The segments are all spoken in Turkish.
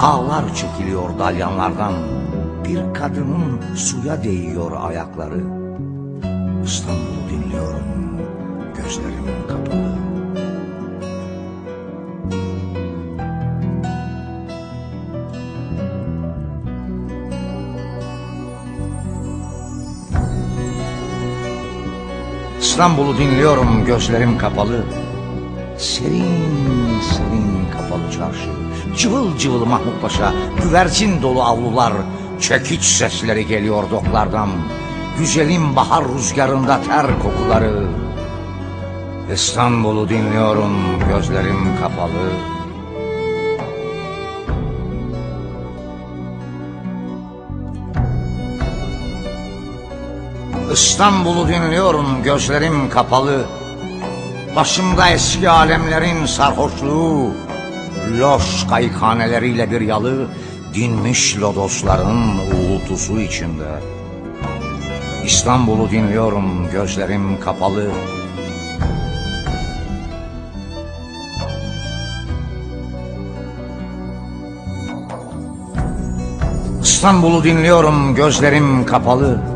ağlar çekiliyor dalyanlardan. Bir kadının suya değiyor ayakları. İstanbul'u dinliyorum gözlerim kapalı. İstanbul'u dinliyorum gözlerim kapalı. Serin serin kapalı çarşı. Cıvıl cıvıl Mahmut Paşa. Güvercin dolu avlular. Çekiç sesleri geliyor doklardan. Güzelim bahar rüzgarında ter kokuları. İstanbul'u dinliyorum gözlerim kapalı. İstanbul'u dinliyorum gözlerim kapalı. Başımda eski alemlerin sarhoşluğu, loş kayıkhaneleriyle bir yalı, dinmiş lodosların uğultusu içinde. İstanbul'u dinliyorum gözlerim kapalı. İstanbul'u dinliyorum gözlerim kapalı.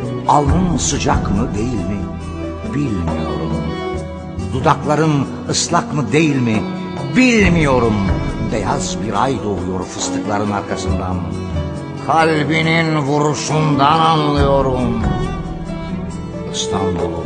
Alnın sıcak mı değil mi bilmiyorum. Dudakların ıslak mı değil mi bilmiyorum. Beyaz bir ay doğuyor fıstıkların arkasından. Kalbinin vuruşundan anlıyorum. İstanbul'u